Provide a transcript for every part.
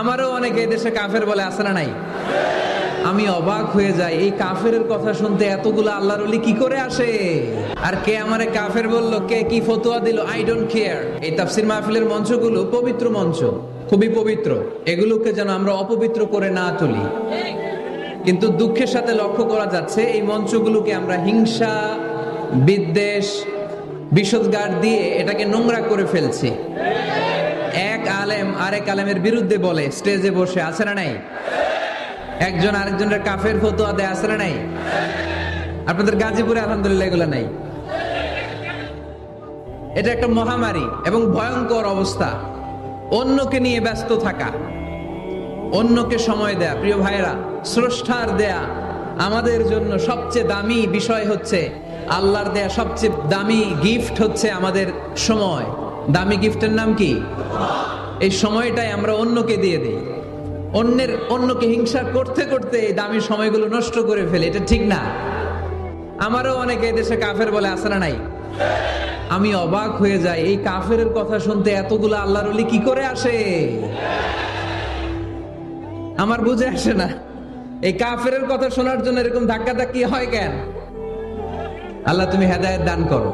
আমারও অনেকে দেশে কাফের বলে আসে নাই? আমি অবাক হয়ে যাই, এই কাফের কথা শুনতে এতগুলো আল্লাহর কি করে আসে? আর কে আমারে কাফের বলল, কে কি ফতোয়া দিল? আই ডোন্ট কেয়ার এই তাফসির মাহফিলের মঞ্চগুলো পবিত্র মঞ্চ, খুবই পবিত্র। এগুলোকে যেন আমরা অপবিত্র করে না তুলি। কিন্তু দুঃখের সাথে লক্ষ্য করা যাচ্ছে, এই মঞ্চগুলোকে আমরা হিংসা, বিদ্বেষ, বিষদগার দিয়ে এটাকে নোংরা করে ফেলছি। আলেম আরেক আলেমের বিরুদ্ধে বলে স্টেজে বসে, আছে না নাই? একজন আরেকজনের কাফের ফতোয়া দেয়, আছে না নাই? আপনাদের গাজীপুরে আলহামদুলিল্লাহ এগুলো নাই। এটা একটা মহামারী এবং ভয়ঙ্কর অবস্থা। অন্যকে নিয়ে ব্যস্ত থাকা, অন্যকে সময় দেয়া, প্রিয় ভাইরা স্রষ্টার দেয়া আমাদের জন্য সবচেয়ে দামি বিষয় হচ্ছে, আল্লাহর দেয়া সবচেয়ে দামি গিফট হচ্ছে আমাদের সময়। দামি গিফটের নাম কি? এই সময়টাই আমরা অন্যকে দিয়ে দিই। অন্যের, অন্যকে হিংসা করতে করতে এই দামি সময়গুলো নষ্ট করে ফেলে, এটা ঠিক না। আমারও অনেকে দেশে কাফের বলে আসে না নাই? আমি অবাক হয়ে যাই, এই কাফের কথা শুনতে এতগুলো আল্লাহর অলি কি করে আসে? আমার বুঝে আসে না, এই কাফের কথা শোনার জন্য এরকম ধাক্কা ধাক্কি হয় কেন? আল্লাহ, তুমি হেদায়েত দান করো।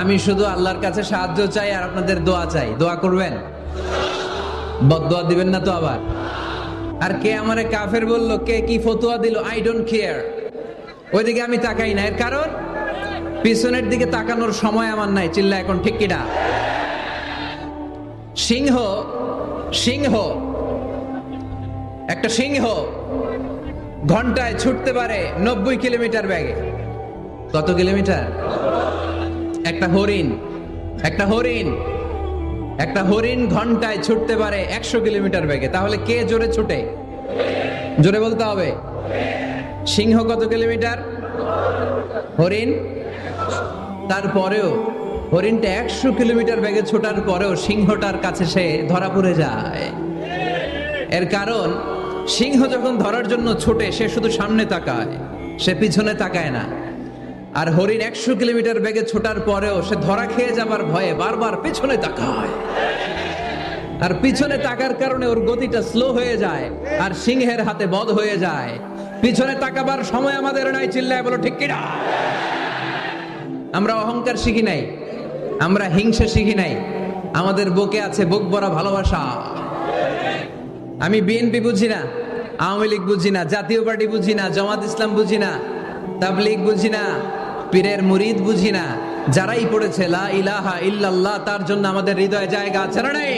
আমি শুধু আল্লাহর কাছে সাহায্য চাই আর আপনাদের দোয়া চাই। দোয়া করবেন? বদোয়া দিবেন না তো আবার? আর কে আমারে কাফের বলল, কে কি ফতোয়া দিল? আই ডোন্ট কেয়ার ওইদিকে আমি তাকাই না। এর কারণ? পিছনের দিকে তাকানোর সময় আমার নাই। চিল্লা এখন, ঠিক কিনা? সিংহ সিংহ। একটা সিংহ ঘন্টায় ছুটতে পারে নব্বই কিলোমিটার ব্যাগে কত কিলোমিটার? একটা হরিণ একটা হরিণ। একটা হরিণ ঘন্টায় ছুটতে পারে একশো কিলোমিটার বেগে। তাহলে কে জোরে ছুটে? জোরে বলতে হবে। সিংহ কত কিলোমিটার? হরিণ? তারপরেও হরিণটা একশো কিলোমিটার বেগে ছোটার পরেও সিংহটার কাছে সে ধরা পড়ে যায়। এর কারণ, সিংহ যখন ধরার জন্য ছোটে, সে শুধু সামনে তাকায়, সে পিছনে তাকায় না। আর হরিণ একশো কিলোমিটার বেগে ছোটার পরেও সে ধরা খেয়ে যাবার ভয়ে বারবার পেছনে তাকায়। আর পিছনে তাকার কারণে ওর গতিটা স্লো হয়ে যায় আর সিংহের হাতে বধ হয়ে যায়। পিছনে তাকাবার সময় আমাদের নাই চিল্লায় বলো, ঠিক কিনা? আমরা অহংকার শিখি নাই, আমরা হিংসা শিখি নাই, আমাদের বুকে আছে বুক ভরা ভালোবাসা। আমি বিএনপি বুঝি না, আওয়ামী লীগ বুঝি না, জাতীয় পার্টি বুঝি না, জামাত ইসলাম বুঝি না, তাবলিগ বুঝি না পীরের মুরিদ বুঝি না। যারাই পড়েছে, লা ইলাহা ইল্লাল্লাহ তার জন্য আমাদের হৃদয়ে জায়গা আছে না নাই?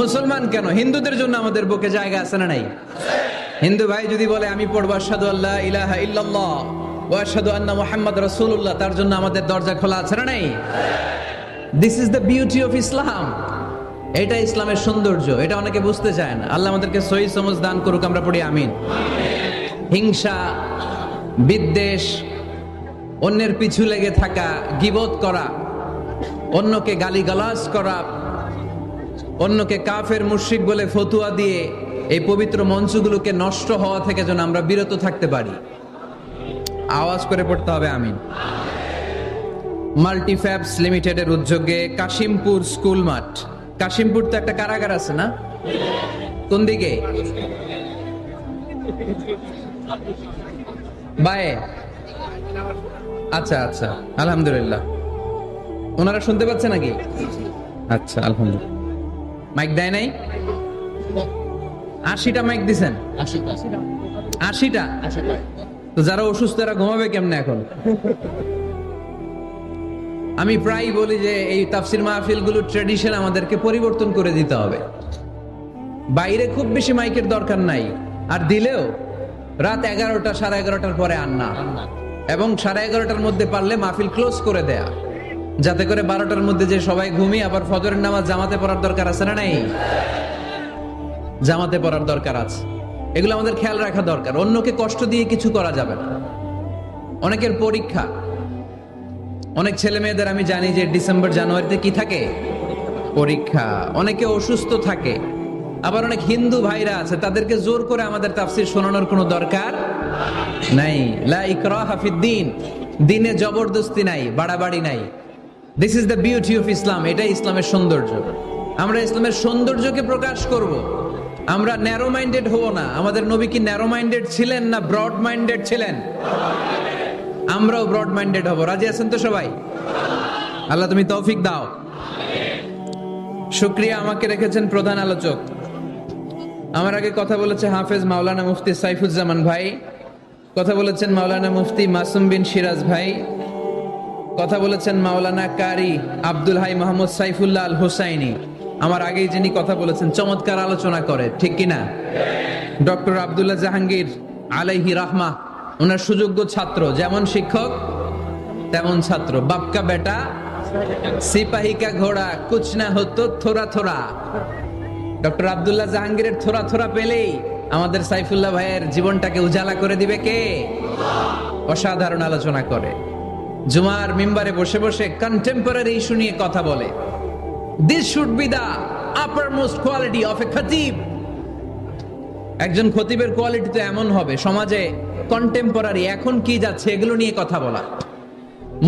মুসলমান কেন? হিন্দুদের জন্য আমাদের বুকে জায়গা আছে না নাই? হিন্দু ভাই যদি বলে, আমি পড়ব আশহাদু আল্লাহ ইলাহা ইল্লাল্লাহ ওয়া আশহাদু আন্না মুহাম্মদ রাসূলুল্লাহ তার জন্য আমাদের দরজা খোলা আছে না নাই? This is the beauty of Islam এটা ইসলামের সৌন্দর্য, এটা অনেকে বুঝতে চায় না। আল্লাহ আমাদেরকে সহি সমজ দান করুক, আমরা পড়ি আমিন। হিংসা বিদ্বেষ, অন্যের পিছু লেগে থাকা, গিবত করা, অন্যকে গালিগালাজ করা, অন্যকে কাফের মুশরিক বলে ফতুয়া দিয়ে এই পবিত্র মঞ্চগুলোকে নষ্ট হওয়া থেকে যেন আমরা বিরত থাকতে পারি। আওয়াজ করে পড়তে হবে, আমিন। মাল্টিফ্যাবস লিমিটেডের উদ্যোগে কাশিমপুর স্কুল মাঠ। কাশিমপুর তো একটা কারাগার আছে না? কোন দিকে? বায়ে আচ্ছা আচ্ছা আলহামদুলিল্লাহ। ওনারা শুনতে পাচ্ছে নাকি? আচ্ছা আলহামদুলিল্লাহ। মাইক দেয় নাই? আশিটা মাইক দিছেন? আশিটা। তো যারা অসুস্থ এরা ঘুমাবে কেমনে এখন? আমি প্রায় বলি যে এই তাফসির মাহফিলগুলো ট্রেডিশন আমাদেরকে পরিবর্তন করে দিতে হবে। বাইরে খুব বেশি মাইকের দরকার নাই। আর দিলেও রাত এগারোটা সাড়ে এগারোটার পরে আর না। এবং সাড়ে এগারোটার মধ্যে পারলে মাহফিল ক্লোজ করে দেয়া। যাতে করে বারোটার মধ্যে যে সবাই ঘুমিয়ে আবার ফজরের নামাজ জামাতে পড়ার দরকার আছে না নাই? জামাতে পড়ার দরকার আছে। এগুলো আমাদের খেয়াল রাখা দরকার। অন্যকে কষ্ট দিয়ে কিছু করা যাবে না। অনেকের পরীক্ষা। অনেক ছেলে মেয়েদের আমি জানি যে ডিসেম্বর জানুয়ারিতে কি থাকে? পরীক্ষা। অনেকে অসুস্থ থাকে। আবার অনেক হিন্দু ভাইরা আছে, তাদেরকে জোর করে আমাদের তাফসির শোনানোর কোনো দরকার নাই। লা ইকরাহা ফিদ্দিন দিনে জবরদস্তি নাই, বাড়াবাড়ি নাই। This is the beauty of Islam এটাই ইসলামের সৌন্দর্য। আমরা ইসলামের সৌন্দর্যকে প্রকাশ করব। আমরা ন্যারো মাইন্ডেড হব না। আমাদের নবী কি ন্যারো মাইন্ডেড ছিলেন না ব্রড মাইন্ডেড ছিলেন? আমরাও ব্রড মাইন্ডেড হব। রাজি আছেন তো সবাই? আল্লাহ তুমি তৌফিক দাও। শুক্রিয়া আমাকে রেখেছেন প্রধান আলোচক। আমার আগে কথা বলেছে হাফেজ মাওলানা মুফতি সাইফুজ্জামান ভাই, কথা বলেছেন মাওলানা মুফতি মাসুম বিন সিরাজ ভাই, কথা বলেছেন মাওলানা কারি আব্দুল হাই মোহাম্মদ সাইফুল্লাহ আল হোসাইনি। আমার আগেই যিনি কথা বলেছেন, চমৎকার আলোচনা করে, ঠিক কিনা ডক্টর আব্দুল্লাহ জাহাঙ্গীর আলাইহি রাহমা, ওনার সুযোগ্য ছাত্র, যেমন শিক্ষক, তেমন ছাত্র। বাপকা বেটা সিপাহিকা ঘোড়া, কুছ না হতো থোড়া থোড়া। ডক্টর আব্দুল্লাহ জাহাঙ্গীরের থোড়া থোড়া পেলেই আমাদের সাইফুল্লাহ ভাইয়ের জীবনটাকে উজালা করে দিবে কে? অসাধারণ আলোচনা করে। জুমার মিম্বারে বসে বসে কন্টেম্পোরারি ইস্যু নিয়ে কথা বলে। This should be the uppermost quality of a খতিব একজন খতিবের কোয়ালিটি তো এমন হবে, সমাজে কন্টেম্পোরারি এখন কি যাচ্ছে এগুলো নিয়ে কথা বলা।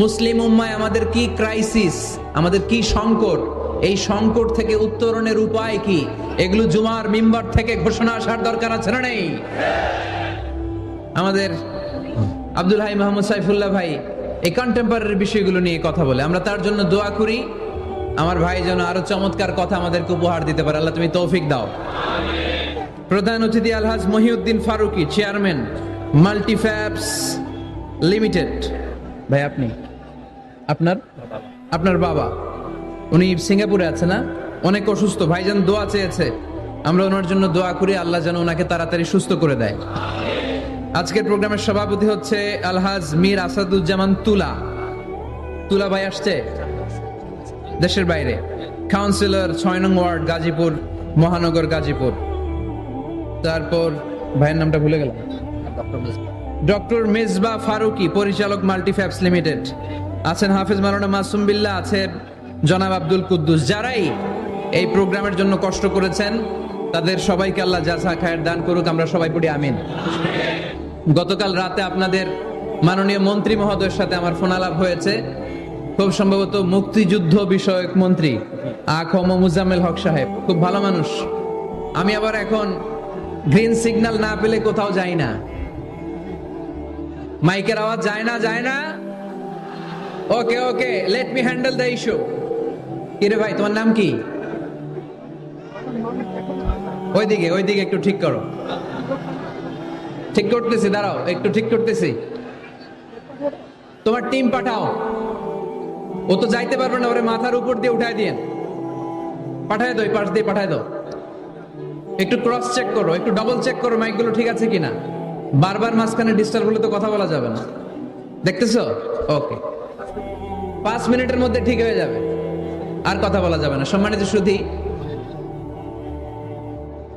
মুসলিম উম্মায় আমাদের কি ক্রাইসিস আমাদের কি সংকট, এই সংকট থেকে উত্তরণের উপায় কি? এগুলো জুমার মিম্বার থেকে ঘোষণা আসার দরকার আছে না নেই? আমাদের আব্দুল হাই মোহাম্মদ সাইফুল্লাহ ভাই এই কন্টেম্পোরারি বিষয়গুলো নিয়ে কথা বলে। আমরা তার জন্য দোয়া করি। আমার ভাই যেন আরও চমৎকার কথা আমাদেরকে উপহার দিতে পারে। আল্লাহ তুমি তৌফিক দাও। প্রধান অতিথি Alhaj Mohiuddin Faruqi chairman Multifabs Limited ভাই, আপনি? আপনার? আপনার বাবা। উনি সিঙ্গাপুরে আছে না? অনেক অসুস্থ, ভাইজান দোয়া চেয়েছে। আমরা ওনার জন্য দোয়া করি, আল্লাহ যেন ওনাকে তাড়াতাড়ি সুস্থ করে দেয়। আজকের প্রোগ্রামের সভাপতি হচ্ছে আলহাজ মীর আসাদুজ্জামান তুলা। তুলা ভাই আসছে? দেশের বাইরে। কাউন্সিলর ছয় নং ওয়ার্ড, গাজীপুর, মহানগর গাজীপুর। তারপর, ভাইয়ের নামটা ভুলে গেলাম। ডক্টর মেজবা ফারুকি, পরিচালক মাল্টিফ্যাপস লিমিটেড। আছেন হাফিজ মালানা মাসুম বিল্লাহ, আছে জনাব আব্দুল কুদ্দুস। যারাই এই প্রোগ্রামের জন্য কষ্ট করেছেন। তাদের সবাইকে আল্লাহ জাজা খায়ের দান করুক, আমরা সবাই পড়ি, আমিন। গতকাল রাতে আপনাদের মাননীয় মন্ত্রী মহোদয়ের সাথে আমার ফোন আলাপ হয়েছে। খুব সম্ভবত মুক্তিযুদ্ধ বিষয়ক মন্ত্রী আখম মুজাম্মেল হক সাহেব। খুব ভালো মানুষ। আমি আবার এখন গ্রিন সিগন্যাল না পেলে কোথাও যাই না। মাইকের আওয়াজ যায় না যায় না। Okay okay let me handle the issue কিরে ভাই, তোমার নাম কি? ওইদিকে ওইদিকে একটু ঠিক করো। ঠিক করতেছি, দাঁড়াও, একটু ঠিক করতেছি। তোমার টিম পাঠাও। ও তো যাইতে পারবে না, ওরে মাথার উপর দিয়ে উঠায় দিয়ে। পাঠায় এই পাশ দিয়ে পাঠায় দাও। একটু ক্রস চেক করো, একটু ডবল চেক করো মাইকগুলো ঠিক আছে কিনা। বারবার মাঝখানে ডিস্টার্ব হলে তো কথা বলা যাবে না। দেখতেছো? ওকে পাঁচ মিনিটের মধ্যে ঠিক হয়ে যাবে। আর কথা বলা যাবে না। সম্মানিত সুধী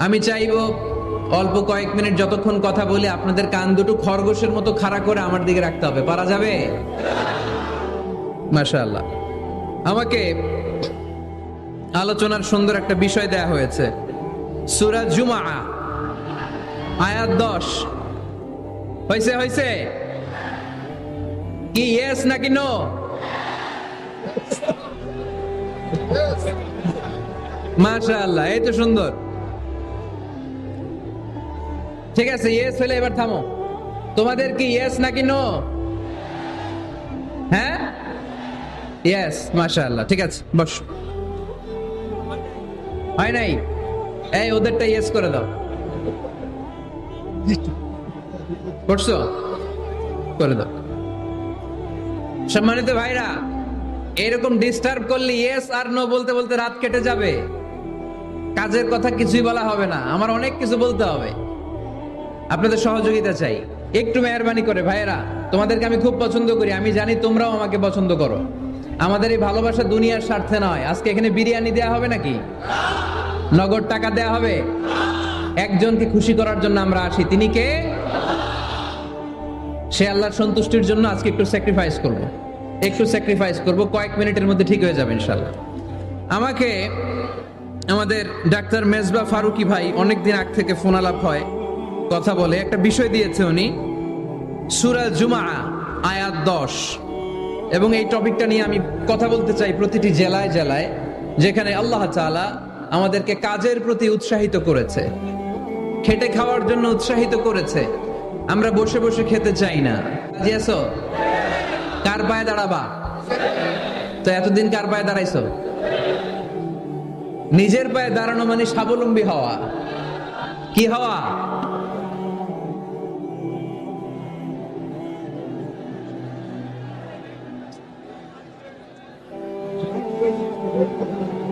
আমি চাইব অল্প কয়েক মিনিট যতক্ষণ কথা বলি আপনাদের কান দুটো খরগোশের মতো খাড়া করে আমার দিকে রাখতে হবে। পারা যাবে? মাশাআল্লাহ। আমাকে আলোচনার সুন্দর একটা বিষয় দেয়া হয়েছে। সুরা জুমা আয়াত দশ। হয়েছে হয়েছে কি ইয়েস নাকি নো মাশাআল্লাহ, এই তো সুন্দর। ঠিক আছে ইয়েস হলে এবার থামো। তোমাদের কি ইয়েস নাকি নো হ্যাঁ? ইয়েস মাশাআল্লাহ, ঠিক আছে, বস। হয় নাই? এই, ওদেরটা ইয়েস করে দাও। করছ করে দাও। সম্মানিত ভাইরা, এরকম ডিস্টার্ব করলে ইয়েস আর নো বলতে বলতে রাত কেটে যাবে। কাজের কথা কিছুই বলা হবে না, আমার অনেক কিছু বলতে হবে। আপনাদের সহযোগিতা চাই। একটু মেহরবানি করে, ভাইয়েরা, তোমাদেরকে আমি খুব পছন্দ করি, আমি জানি তোমরাও আমাকে পছন্দ করো। আমাদের এই ভালোবাসা দুনিয়ার স্বার্থে নয়। আজকে এখানে বিরিয়ানি দেয়া হবে নাকি? নগদ টাকা দেয়া হবে? একজনকে খুশি করার জন্য আমরা আসি। তিনি কে? সে আল্লাহর সন্তুষ্টির জন্য আজকে একটু স্যাক্রিফাইস করব। একটু স্যাক্রিফাইস করব। কয়েক মিনিটের মধ্যে ঠিক হয়ে যাবে ইনশাল্লাহ আমাকে আমাদের ডাক্তার মেজবা ফারুকি ভাই অনেকদিন আগ থেকে ফোন আলাপ হয়। কথা বলে, একটা বিষয় দিয়েছে উনি। সুরা জুমা আয়াত দশ। এবং এই টপিকটা নিয়ে আমি কথা বলতে চাই প্রতিটি জেলায় জেলায়, যেখানে আল্লাহ তাআলা আমাদেরকে কাজের প্রতি উৎসাহিত করেছে। খেটে খাওয়ার জন্য উৎসাহিত করেছে। আমরা বসে বসে খেতে চাই না। কার পায়ে দাঁড়াবা? তো এতদিন কার পায়ে দাঁড়াইছো? নিজের পায়ে দাঁড়ানো মানে স্বাবলম্বী হওয়া। কি হওয়া?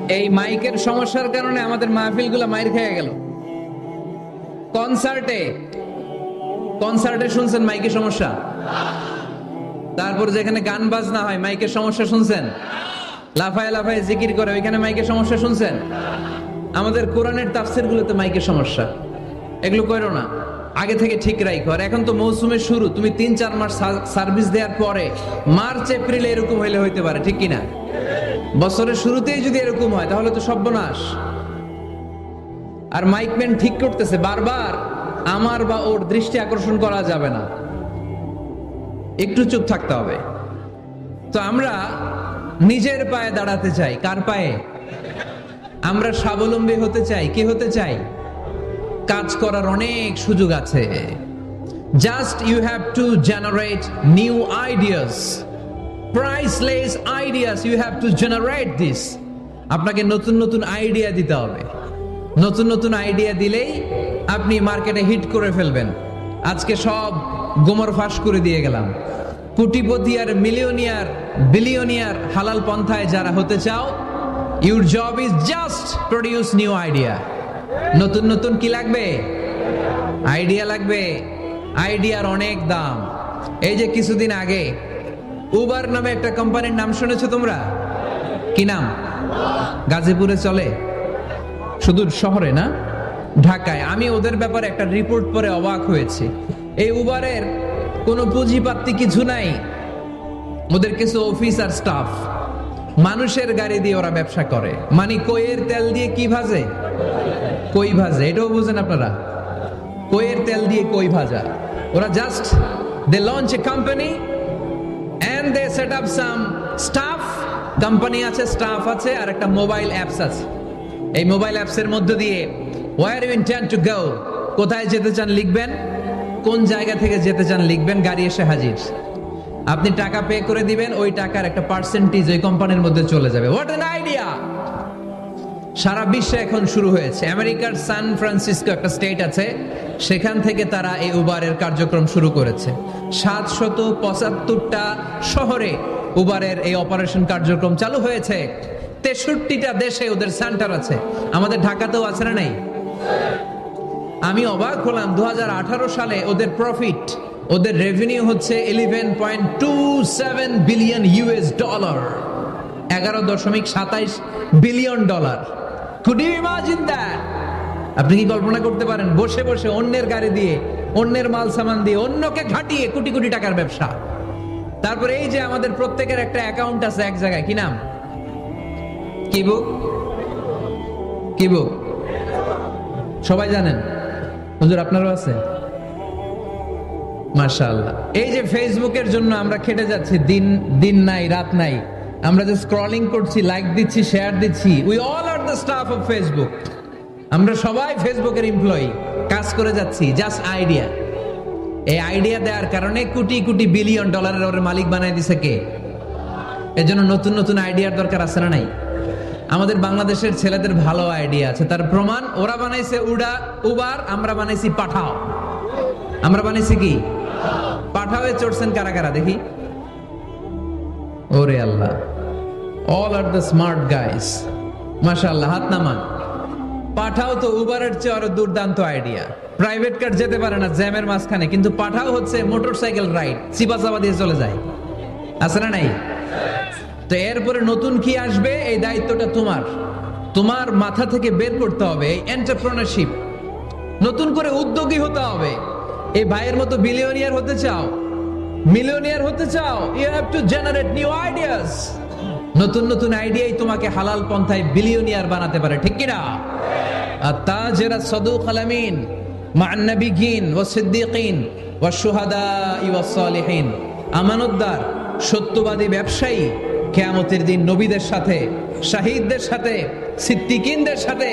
এই মাইকের সমস্যার কারণে আমাদের মাহফিলগুলো মাইর খেয়ে গেল। কনসার্টে কনসার্টে শুনছেন মাইকের সমস্যা? তারপর যেখানে গান বাজনা হয়, মাইকের সমস্যা শুনছেন? লাফায় লাফায় জিকির করে, ওইখানে মাইকের সমস্যা শুনছেন? আমাদের কোরআনের তাফসির গুলোতে মাইকের সমস্যা। এগুলো করো না। আগে থেকে ঠিক রাখো আর এখন তো মৌসুমের শুরু। তুমি তিন চার মাস সার্ভিস দেওয়ার পরে মার্চ, এপ্রিলে এরকম হইলে হইতে পারে, ঠিক কিনা? বছরের শুরুতেই যদি এরকম হয়, তাহলে তো সর্বনাশ। আর মাইকম্যান ঠিক করতেছে, বারবার আমার বা ওর দৃষ্টি আকর্ষণ করা যাবে না। একটু চুপ থাকতে হবে। তো আমরা নিজের পায়ে দাঁড়াতে চাই। কার পায়ে? আমরা স্বাবলম্বী হতে চাই। কি হতে চাই? কাজ করার অনেক সুযোগ আছে। Just you have to generate new ideas priceless ideas you have to generate this আপনাকে নতুন নতুন আইডিয়া দিতে হবে। নতুন নতুন আইডিয়া দিলেই আপনি মার্কেটে হিট করে ফেলবেন। আজকে সব গোমর ফাঁস করে দিয়ে গেলাম। কোটিপতি আর মিলিয়নিয়ার বিলিয়নিয়ার হালাল পন্থায় যারা হতে চাও your job is just produce new idea নতুন নতুন কি লাগবে? আইডিয়া লাগবে। আইডিয়ার অনেক দাম। এই যে কিছুদিন আগে উবার নামে একটা কোম্পানির নাম শুনেছো তোমরা? কি নাম? গাজীপুরে চলে? শুধু শহরে না? ঢাকায়। আমি ওদের ব্যাপারে একটা রিপোর্ট পরে অবাক হয়েছে। এই উবারের কোনো পুঁজিপাতি কিছু নাই। ওদের কিছু অফিস আর স্টাফ মানুষের গাড়ি দিয়ে ওরা ব্যবসা করে। মানে কইয়ের তেল দিয়ে কি ভাজে? কই ভাজে? এটাও বুঝেন আপনারা। কইয়ের তেল দিয়ে কই ভাজা? ওরা just they launch a company they set up some staff company আছে স্টাফ আছে, আর একটা মোবাইল অ্যাপস আছে। এই মোবাইল অ্যাপসের মধ্য দিয়ে where you intend to go কোথায় যেতে চান লিখবেন? কোন জায়গা থেকে যেতে চান লিখবেন? গাড়ি এসে হাজির। আপনি টাকা পে করে দিবেন, ওই টাকার একটা পার্সেন্টেজ ওই কোম্পানির মধ্যে চলে যাবে। হোয়াট অ্যান আইডিয়া সারা বিশ্বে এখন শুরু হয়েছে। আমেরিকার সান ফ্রান্সিসকো একটা স্টেট আছে, সেখান থেকে তারা এই উবারের কার্যক্রম শুরু করেছে। সাতশত পঁচাত্তরটা শহরে উবারের এই অপারেশন কার্যক্রম চালু হয়েছে। তেষট্টিটা দেশে ওদের সেন্টার আছে। আমাদের ঢাকাতেও আছে না নাই? আমি অবাক হলাম দু হাজার আঠারো সালে ওদের প্রফিট ওদের রেভিনিউ হচ্ছে eleven point two seven billion US dollar এগারো দশমিক সাতাইশ billion dollar you imagine that আপনি কি কল্পনা করতে পারেন, বসে বসে অন্যের গাড়ি দিয়ে, অন্যের মাল সামান দিয়ে, অন্যকে ঘাটিয়ে কোটি কোটি টাকার ব্যবসা। তারপরে এই যে আমাদের প্রত্যেকের একটা অ্যাকাউন্ট আছে এক জায়গায়, কি নাম? কি বুক কি বুক সবাই জানেন? হুজুর আপনারও আছে? মাশাআল্লাহ। এই যে ফেসবুকের জন্য আমরা খেটে যাচ্ছি, দিন দিন নাই, রাত নাই। আমরা যে স্ক্রলিং করছি লাইক দিচ্ছি শেয়ার দিচ্ছি we all are the stuff of Facebook আমরা সবাই ফেসবুকের এমপ্লয়ি কাজ করে যাচ্ছি জাস্ট আইডিয়া এই আইডিয়া দেওয়ার কারণে কোটি কোটি বিলিয়ন ডলারের ওর মালিক বানাই দিছে কে? এজন্য নতুন নতুন আইডিয়ার দরকার আছে না নাই? আমাদের বাংলাদেশের ছেলেদের ভালো আইডিয়া আছে। তার প্রমাণ, ওরা বানাইছে উডা, উবার, আমরা বানাইছি পাঠাও। আমরা বানাইছি কি? পাঠাওয়ে চড়ছেন কারা কারা, দেখি। ওরে আল্লাহ। All are the smart guys মাশাআল্লাহ, হাত নামান। পাঠাও তো উবারের চেয়ে আরও দুর্দান্ত আইডিয়া প্রাইভেট কার যেতে পারে না জ্যামের মাঝখানে, কিন্তু পাঠাও হচ্ছে মোটরসাইকেল রাইড চিপা চাপা দিয়ে চলে যায়। আছে না নাই? তো এরপরে নতুন কি আসবে? এই দায়িত্বটা তোমার। তোমার মাথা থেকে বের করতে হবে এই এন্টারপ্রেনারশিপ নতুন করে উদ্যোগী হতে হবে। এই ভাইয়ের মতো বিলিয়নিয়ার হতে চাও। মিলিয়নিয়ার হতে চাও। You have to generate new ideas নতুন নতুন আইডিয়াই তোমাকে হালাল পন্থায় বিলিয়নিয়ার বানাতে পারে, ঠিক কিনা? আর তাজেরা সদুক আলামিন মা নবিগিন ও সিদ্দিকিন ও সুহাদা ও সালিহিন। আমানতদার, সত্যবাদী ব্যবসায়ী, কেয়ামতের দিন নবীদের সাথে, শাহিদদের সাথে, সিদ্দিকিনদের সাথে,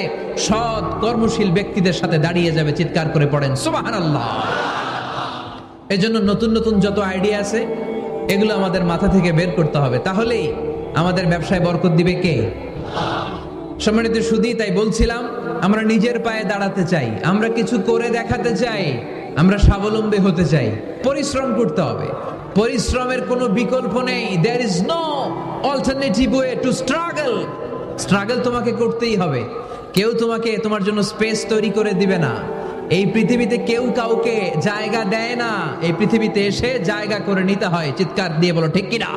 সৎ কর্মশীল ব্যক্তিদের সাথে দাঁড়িয়ে যাবে, চিৎকার করে পড়েন, সুবহানাল্লাহ। এই জন্য নতুন নতুন যত আইডিয়া আছে, এগুলো আমাদের মাথা থেকে বের করতে হবে। তাহলেই আমাদের ব্যবসায় বরকত দিবে কে? সম্মানিত সুদী তাই বলছিলাম, আমরা নিজের পায়ে দাঁড়াতে চাই, আমরা কিছু করে দেখাতে চাই, আমরা স্বাবলম্বী হতে চাই। পরিশ্রম করতে হবে। পরিশ্রমের কোনো বিকল্প নেই। There is no alternative way to struggle struggle তোমাকে করতেই হবে। কেউ তোমাকে তোমার জন্য স্পেস তৈরি করে দিবে না। এই পৃথিবীতে কেউ কাউকে জায়গা দেয় না। এই পৃথিবীতে এসে জায়গা করে নিতে হয়। চিৎকার দিয়ে বলো, ঠিক কিনা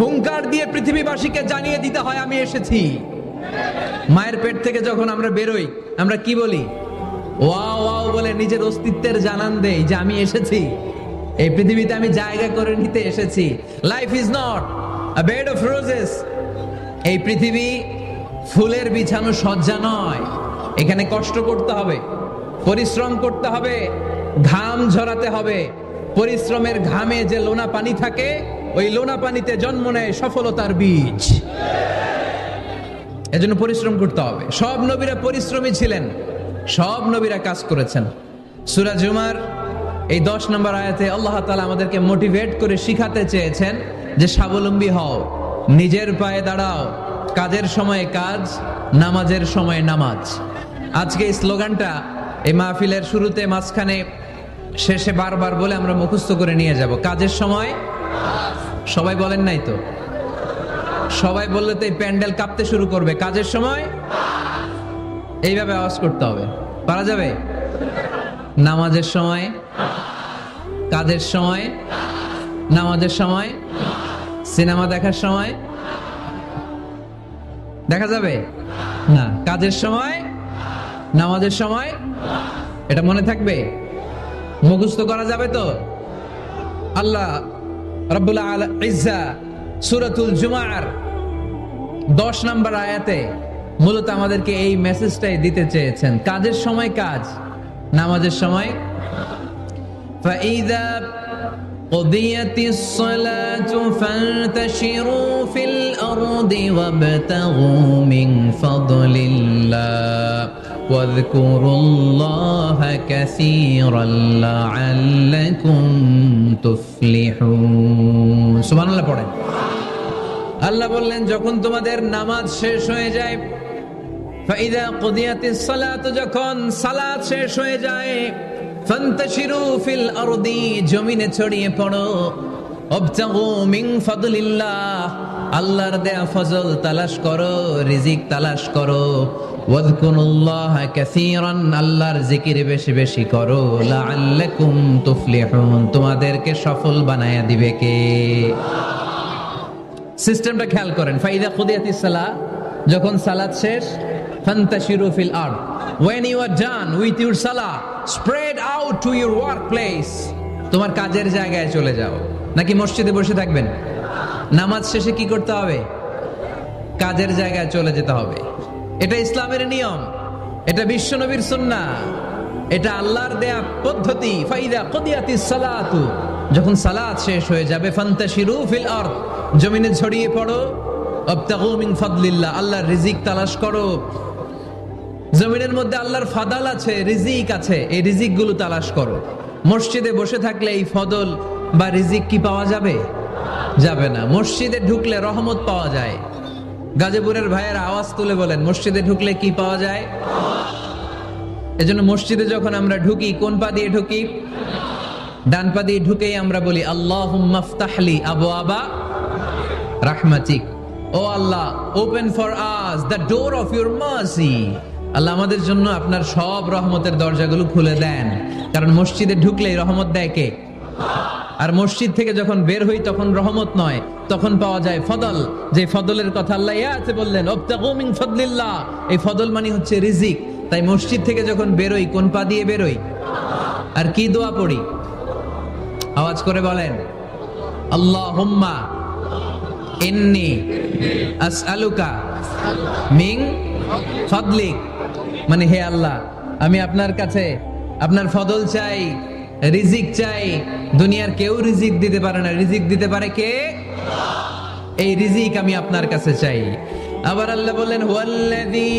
হুঙ্কার দিয়ে পৃথিবীবাসীকে জানিয়ে দিতে হয়, আমি এসেছি। মায়ের পেট থেকে যখন আমরা বেরোই, আমরা কি বলি? ওয়াও ওয়াও বলে নিজের অস্তিত্বের জানান দেই যে, আমি এসেছি। এই পৃথিবীতে আমি জায়গা করে নিতে এসেছি। Life is not bed of roses এই পৃথিবী ফুলের বিছানো সজ্জা নয়। এখানে কষ্ট করতে হবে, পরিশ্রম করতে হবে, ঘাম ঝরাতে হবে। পরিশ্রমের ঘামে যে লোনা পানি থাকে ওই লোনা পানিতে জন্ম নেয় সফলতার বীজ। এজন্য পরিশ্রম করতে হবে। সব নবীরা পরিশ্রমী ছিলেন। সব নবীরা কাজ করেছেন। সুরা জুমার এই দশ নম্বর আয়াতে আল্লাহ তালা আমাদেরকে মোটিভেট করে শিখাতে চেয়েছেন যে স্বাবলম্বী হও, নিজের পায়ে দাঁড়াও, কাজের সময়ে কাজ, নামাজের সময়ে নামাজ। আজকে এই স্লোগানটা এই মাহফিলের শুরুতে মাঝখানে শেষে বারবার বলে আমরা মুখস্থ করে নিয়ে যাব। কাজের সময় সবাই বলেন নাই তো? সবাই বললে তো এই প্যান্ডেল কাঁপতে শুরু করবে। কাজের সময় এইভাবে আওয়াজ করতে হবে। পারা যাবে? নামাজের সময়, কাজের সময়, নামাজের সময়, সিনেমা দেখার সময়। দেখা যাবে? না। কাজের সময়, নামাজের সময়, এটা মনে থাকবে? মুখস্থ করা যাবে তো? আল্লাহ রব্বুল আল ইজ্জা সুরাতুল জুমার দশ নম্বর আয়াতে মূলত আমাদেরকে এই মেসেজটাই দিতে চেয়েছেন কাজের সময় কাজ নামাজের সময় فإذا قضيت الصلاة فانتشروا في الأرض وابتغوا من فضل الله واذكروا الله كثيرا لعلكم تفلحون سبحان الله পড়েন আল্লাহ বললেন যখন তোমাদের নামাজ শেষ হয়ে যায় ফাইদা কুদিয়াতিস সালাত যখন সালাত শেষ হয়ে যায় ফান্তাশিরু ফিল আরদি জমিনে ছড়িয়ে পড়ো আল্লাহর দেয়া ফজল তালাশ করো, রিজিক তালাশ করো। আল্লাহর বেশি বেশি করো। তোমাদেরকে সফল বানায়া দিবে কে? সিস্টেমটা খেয়াল করেন, ফাইদা খুদিয়াতিস সালাহ যখন সালাত শেষ when you are out to your তোমার কাজের জায়গায় চলে যাও। নাকি মসজিদে বসে থাকবেন? নামাজ শেষে কি করতে হবে? কাজের জায়গায় চলে যেতে হবে। এটা ইসলামের নিয়ম। এটা বিশ্বনবীর সুন্নাহ এটা আল্লাহর দেয়া পদ্ধতি। ফাইদা কুদিয়াতিস সালাতু। যখন সালাত শেষ হয়ে যাবে, ফান্তাশিরু ফিল আরদ। জমিনে ছড়িয়ে পড়ো। আবতাগু মিন ফাদলিল্লাহ। আল্লাহর রিজিক তালাশ করো। জমিনের মধ্যে আল্লাহর ফাদাল আছে, রিজিক আছে। এই রিজিকগুলো তালাশ করো। মসজিদে বসে থাকলে এই ফদল বা রিজিক কি পাওয়া যাবে? যাবে না। মসজিদে ঢুকলে রহমত পাওয়া যায়। গাজীপুরের ভাইয়ের আওয়াজ তুলে বলেন, মসজিদে ঢুকলে কি পাওয়া যায়? এজন্য মসজিদে যখন আমরা ঢুকি, কোন পা দিয়ে ঢুকি? ডান পা দিয়ে ঢুকেই আমরা বলি আল্লাহ মাফতাহলি আবু আবা রাহমাতিক। O Allah open for us the door of your mercy আল্লাহ আমাদের জন্য আপনার সব রহমতের দরজাগুলো খুলে দেন। কারণ মসজিদে ঢুকলেই রহমত দেয় কে? আর মসজিদ থেকে যখন বের হই, তখন রহমত নয়। তখন পাওয়া যায় ফদল। যে ফদলের কথা আল্লাহ ইয়াতে বললেন অবতাগু মিন ফদলিল্লাহ। এই ফদল মানে হচ্ছে রিজিক। তাই মসজিদ থেকে যখন বেরোই কোন পা দিয়ে বেরোই আর কি দোয়া পড়ি? আওয়াজ করে বলেন আল্লাহ হুম্মা ইন্নি আসআলুকা মিং ফদলিক। মানে হে আল্লাহ, আমি আপনার কাছে আপনার ফদল চাই। রিজিক চাই দুনিয়ার কেউ রিজিক দিতে পারে না রিজিক দিতে পারে কে এই রিজিক আমি আপনার কাছে চাই আবার আল্লাহ বললেন হুয়াল্লাযী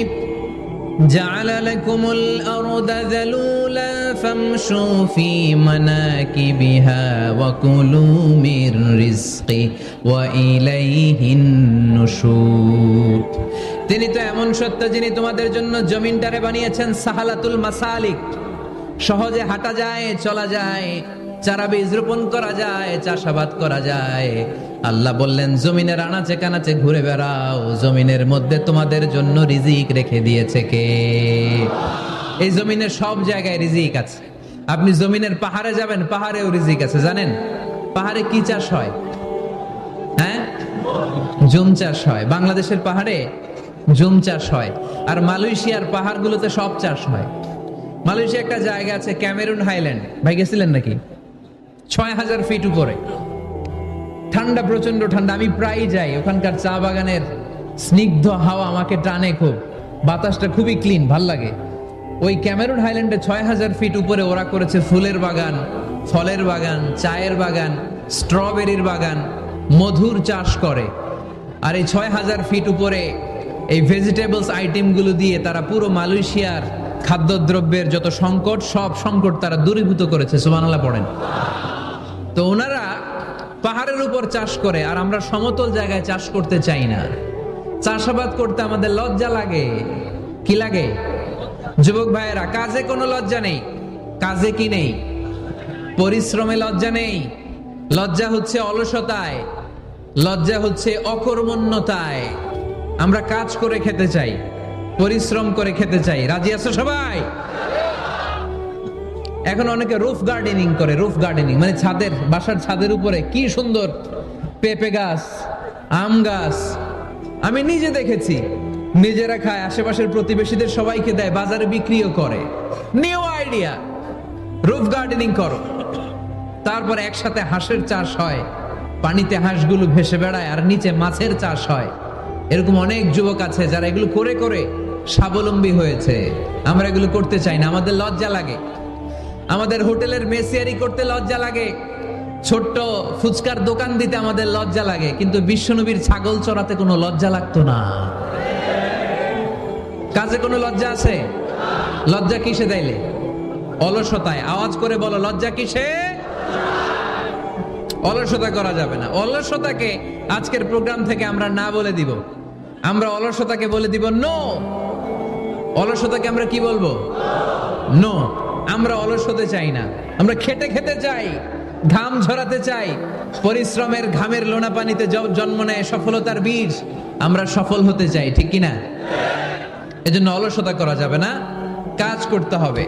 جعل لكم الأرض ذلولا فامشوا في مناكبها وكلوا من رزقه وإليه النشور তিনি তো এমন সত্য যিনি তোমাদের জন্য জমিনটারে বানিয়েছেন সাহালাতুল মাসালিক সহজে হাঁটা যায়, চলা যায় চারা বীজ রোপণ করা যায়, চাষাবাদ করা যায়। আল্লাহ বললেন, জমিনের আনাচে কানাচে ঘুরে বেড়াও, জমিনের মধ্যে তোমাদের জন্য রিজিক রেখে দিয়েছে কে? এই জমিনের সব জায়গায় রিজিক আছে। আপনি জমিনের পাহাড়ে যাবেন, পাহাড়েও রিজিক আছে, জানেন? পাহাড়ে কি চাষ হয়? হ্যাঁ? জুম চাষ হয়। বাংলাদেশের পাহাড়ে জুম চাষ হয়। আর মালয়েশিয়ার পাহাড়গুলোতে সব চাষ হয়। মালয়েশিয়া একটা জায়গা আছে ক্যামেরুন হাইল্যান্ড। ভাই গেছিলেন নাকি? ছয় হাজার ফিট উপরে। ঠান্ডা প্রচণ্ড ঠান্ডা। আমি প্রায় যাই। ওখানকার চা বাগানের স্নিগ্ধ হাওয়া আমাকে টানে খুব। বাতাসটা খুবই ক্লিন ভালো লাগে। ওই ক্যামেরুন হাইল্যান্ডে ছয় হাজার ফিট উপরে ওরা করেছে ফুলের বাগান, ফলের বাগান, চায়ের বাগান স্ট্রবেরির বাগান, মধুর চাষ করে। আর এই ছয় হাজার ফিট উপরে এই ভেজিটেবলস আইটেমগুলো দিয়ে তারা পুরো মালয়েশিয়ার খাদ্যদ্রব্যের যত সংকট, সব সংকট তারা দূরীভূত করেছে, সুবহানাল্লাহ পড়েন। তো ওনারা পাহাড়ের উপর চাষ করে, আর আমরা সমতল জায়গায় চাষ করতে চাই না। চাষাবাদ করতে আমাদের লজ্জা লাগে। কি লাগে? যুবক ভাইয়েরা, কাজে কোনো লজ্জা নেই। কাজে কি নেই? পরিশ্রমে লজ্জা নেই। লজ্জা হচ্ছে অলসতায়। লজ্জা হচ্ছে অকর্মণ্যতায়। আমরা কাজ করে খেতে চাই। পরিশ্রম করে খেতে চাই। রাজি আছো সবাই? এখন অনেকে রুফ গার্ডেনিং করে রুফ গার্ডেনিং মানে ছাদের, বাসার ছাদের উপরে। কি সুন্দর পেঁপে গাছ, আম গাছ। আমি নিজে দেখেছি, নিজেরা খায়, আশেপাশের প্রতিবেশীদের সবাইকে দেয়, বাজারে বিক্রিও করে। নিউ আইডিয়া রুফ গার্ডেনিং করো। তারপর একসাথে হাঁসের চাষ হয়। পানিতে হাঁসগুলো ভেসে বেড়ায় আর নিচে মাছের চাষ হয়। এরকম অনেক যুবক আছে যারা এগুলো করে করে স্বাবলম্বী হয়েছে। আমরা এগুলো করতে চাই না, আমাদের লজ্জা লাগে। আমাদের হোটেলের মেসিয়ারি করতে লজ্জা লাগে। ছোট্ট ফুচকার দোকান দিতে আমাদের লজ্জা লাগে, কিন্তু বিশ্বনবীর ছাগল চড়াতে কোনো লজ্জা লাগতো না। কাজে কোনো লজ্জা আছে? লজ্জা কিসে দেয়লে অলসতায়। আওয়াজ করে বলো, লজ্জা কিসে? অলসতা করা যাবে না। অলসতাকে আজকের প্রোগ্রাম থেকে আমরা না বলে দিব। আমরা অলসতাকে বলে দিব নো অলসতাকে আমরা কি বলব? নো আমরা অলস হতে চাই না। আমরা খেটে খেতে চাই, ঘাম ঝরাতে চাই, পরিশ্রমের ঘামের লোনা পানিতে জন্ম নেয় সফলতার বীজ, আমরা সফল হতে চাই, ঠিক কিনা? এজন্য অলসতা করা যাবে না, কাজ করতে হবে।